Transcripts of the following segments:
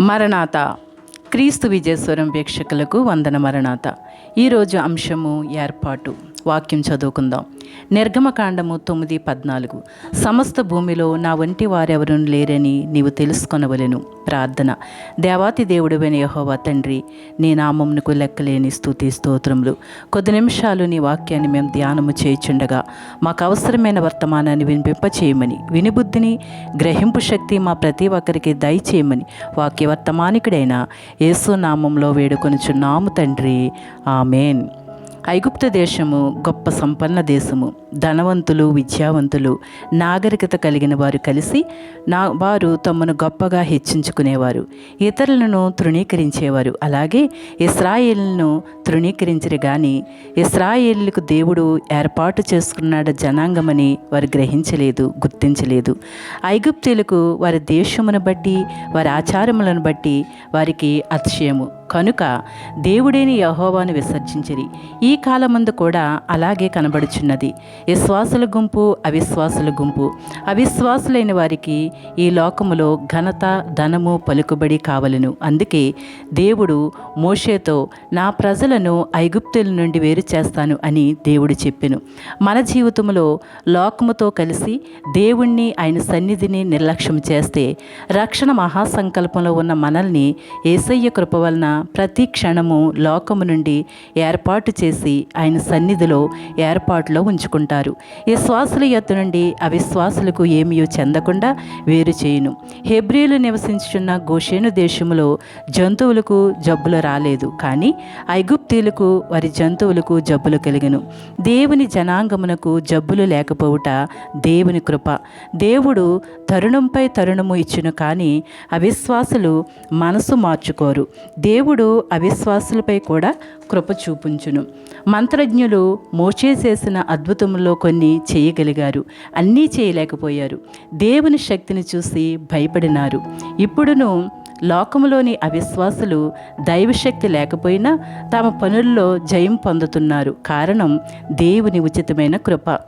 మరణాత. క్రీస్తు విజయస్వరం వీక్షకులకు వందన మరణాత ఈరోజు అంశము ఏర్పాటు. వాక్యం చదువుకుందాం. నిర్గమకాండము తొమ్మిది పద్నాలుగు. సమస్త భూమిలో నా వంటి వారెవరూ లేరని నీవు తెలుసుకొనవలెను. ప్రార్థన. దేవాతి దేవుడు యెహోవా తండ్రి నీ నామమునకు లెక్కలేని స్థుతి స్తోత్రములు. కొద్ది నిమిషాలు నీ వాక్యాన్ని మేము ధ్యానము చేయుచుండగా మాకు అవసరమైన వర్తమానాన్ని వినిపింపచేయమని వినిబుద్ధిని గ్రహింపు శక్తి మా ప్రతి ఒక్కరికి దయచేయమని వాక్య వర్తమానికుడైన యేసు నామంలో వేడుకొనుచున్నాము తండ్రి. ఆమెన్. ఐగుప్తు దేశము గొప్ప సంపన్న దేశము. ధనవంతులు విద్యావంతులు నాగరికత కలిగిన వారు కలిసి నా వారు తమను గొప్పగా హెచ్చించుకునేవారు. ఇతరులను తృణీకరించేవారు. అలాగే ఇస్రాయేల్ను తృణీకరించరు కానీ ఇస్రాయేళ్ళకు దేవుడు ఏర్పాటు చేసుకున్నాడు జనాంగమని వారు గ్రహించలేదు గుర్తించలేదు. ఐగుప్తీలకు వారి దేశమును బట్టి వారి ఆచారములను బట్టి వారికి అతిశయము. కనుక దేవుడేని యహోవాను విసర్జించిరి. ఈ కాలమందు కూడా అలాగే కనబడుచున్నది. విశ్వాసుల గుంపు అవిశ్వాసుల గుంపు. అవిశ్వాసులైన వారికి ఈ లోకములో ఘనత ధనము పలుకుబడి కావలను. అందుకే దేవుడు మోషేతో నా ప్రజలను ఐగుప్తుల నుండి వేరు చేస్తాను అని దేవుడు చెప్పెను. మన జీవితంలో లోకముతో కలిసి దేవుణ్ణి ఆయన సన్నిధిని నిర్లక్ష్యం చేస్తే రక్షణ మహాసంకల్పంలో ఉన్న మనల్ని ఏసయ్య కృప వలన ప్రతి క్షణము లోకము నుండి ఏర్పాటు చేసి ఆయన సన్నిధిలో ఏర్పాటులో ఉంచుకుంటారు. విశ్వాసుల యొద్ద నుండి అవిశ్వాసులకు ఏమీ చెందకుండా వేరు చేయును. హెబ్రియులు నివసించుచున్న గోషేను దేశములో జంతువులకు జబ్బులు రాలేదు. కానీ ఐగుప్తీలకు వారి జంతువులకు జబ్బులు కలిగను. దేవుని జనాంగమునకు జబ్బులు లేకపోవుట దేవుని కృప. దేవుడు తరుణంపై తరుణము ఇచ్చును కానీ అవిశ్వాసులు మనసు మార్చుకోరు. దేవుడు అవిశ్వాసులపై కూడా కృప చూపుంచును. మంత్రజ్ఞులు మోచే చేసిన అద్భుతములో కొన్ని చేయగలిగారు. అన్నీ చేయలేకపోయారు. దేవుని శక్తిని చూసి భయపడినారు. ఇప్పుడును లోకములోని అవిశ్వాసులు దైవశక్తి లేకపోయినా తమ పనుల్లో జయం పొందుతున్నారు. కారణం దేవుని ఉచితమైన కృప.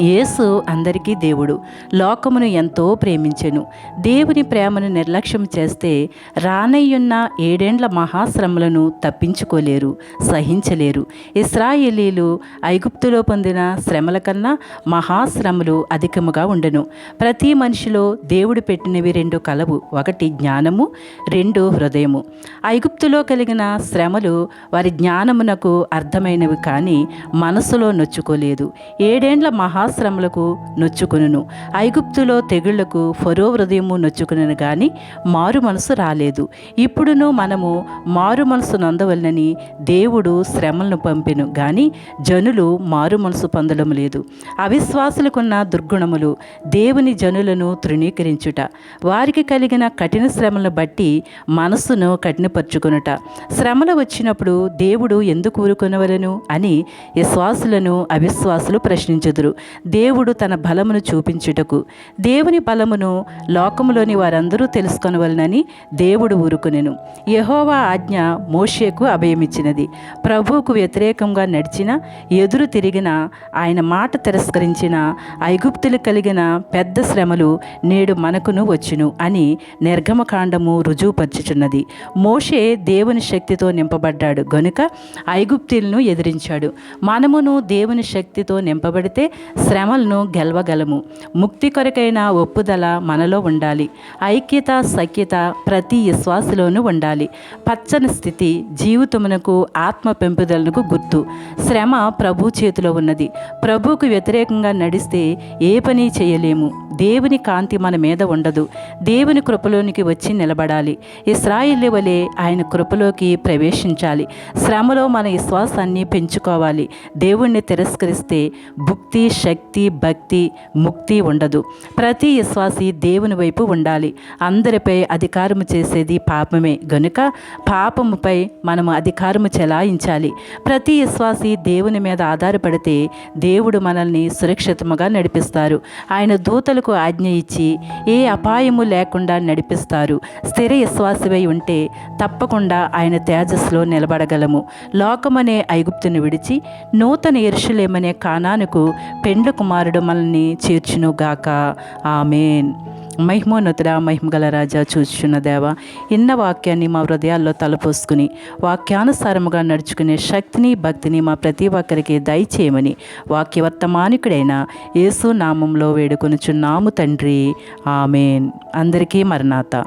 యేసు అందరికీ దేవుడు. లోకమును ఎంతో ప్రేమించెను. దేవుని ప్రేమను నిర్లక్ష్యం చేస్తే రానయ్యున్న ఏడేండ్ల మహాశ్రమలను తప్పించుకోలేరు సహించలేరు. ఇస్రాయేలీలు ఐగుప్తులో పొందిన శ్రమల కన్నా మహాశ్రమలు అధికముగా ఉండెను. ప్రతి మనిషిలో దేవుడు పెట్టినవి రెండు కలవు ఒకటి జ్ఞానము రెండు హృదయము. ఐగుప్తులో కలిగిన శ్రమలు వారి జ్ఞానమునకు అర్థమైనవి కానీ మనసులో నొచ్చుకోలేదు. ఏడేండ్ల మహా మహాశ్రమలకు నొచ్చుకును ఐగుప్తులో తెగుళ్ళకు ఫరో హృదయము నొచ్చుకును గాని మారు మనసు రాలేదు. ఇప్పుడును మనము మారు మనసు నొందవలనని దేవుడు శ్రమలను పంపెను గాని జనులు మారు మనసు పొందడం లేదు. అవిశ్వాసులకున్న దుర్గుణములు దేవుని జనులను తృణీకరించుట వారికి కలిగిన కఠిన శ్రమలను బట్టి మనస్సును కఠినపరుచుకొనుట. శ్రమలు వచ్చినప్పుడు దేవుడు ఎందుకు ఊరుకొనవలను అని విశ్వాసులను అవిశ్వాసులు ప్రశ్నించుదురు. దేవుడు తన బలమును చూపించుటకు. దేవుని బలమును లోకములోని వారందరూ తెలుసుకొనవలనని దేవుడు ఊరుకునెను. యహోవా ఆజ్ఞ మోషేకు అభయమిచ్చినది. ప్రభువుకు వ్యతిరేకంగా నడిచిన ఎదురు తిరిగిన ఆయన మాట తిరస్కరించిన ఐగుప్తులు కలిగిన పెద్ద శ్రమలు నేడు మనకును వచ్చును అని నిర్గమకాండము రుజువుపరచుచున్నది. మోషే దేవుని శక్తితో నింపబడ్డాడు. గనుక ఐగుప్తులను ఎదిరించాడు. మనమును దేవుని శక్తితో నింపబడితే శ్రమలను గెలవగలము. ముక్తి కొరకైన ఒప్పుదల మనలో ఉండాలి. ఐక్యత సఖ్యత ప్రతి విశ్వాసలోనూ ఉండాలి. పచ్చని స్థితి జీవితమునకు ఆత్మ పెంపుదలకు గుర్తు. శ్రమ ప్రభు చేతిలో ఉన్నది. ప్రభువుకు వ్యతిరేకంగా నడిస్తే ఏ పని చేయలేము. దేవుని కాంతి మన మీద ఉండదు. దేవుని కృపలోనికి వచ్చి నిలబడాలి. ఇస్రాయిల్ వలె ఆయన కృపలోకి ప్రవేశించాలి. శ్రమలో మన విశ్వాసాన్ని పెంచుకోవాలి. దేవుణ్ణి తిరస్కరిస్తే భుక్తి శక్తి భక్తి ముక్తి ఉండదు. ప్రతి విశ్వాసి దేవుని వైపు ఉండాలి. అందరిపై అధికారము చేసేది పాపమే. గనుక పాపముపై మనము అధికారము చెలాయించాలి. ప్రతి విశ్వాసి దేవుని మీద ఆధారపడితే దేవుడు మనల్ని సురక్షితముగా నడిపిస్తారు. ఆయన దూతలకు ఆజ్ఞ ఇచ్చి ఏ అపాయము లేకుండా నడిపిస్తారు. స్థిర విశ్వాసమై ఉంటే తప్పకుండా ఆయన తేజస్సులో నిలబడగలము. లోకమనే ఐగుప్తును విడిచి నూతన ఎరుషులేమనే కానానుకు పెండ్ల కుమారుడు మనల్ని చేర్చునుగాక ఆమెన్. మహిమోన్నతుడ మహిమగల రాజా చూచున్న దేవ ఇన్న వాక్యాన్ని మా హృదయాల్లో తలపోసుకుని వాక్యానుసారముగా నడుచుకునే శక్తిని భక్తిని మా ప్రతి ఒక్కరికి దయచేయమని వాక్యవర్తమానికుడైన యేసు నామంలో వేడుకొనుచున్నాము తండ్రి. ఆమెన్. అందరికీ మరణాత.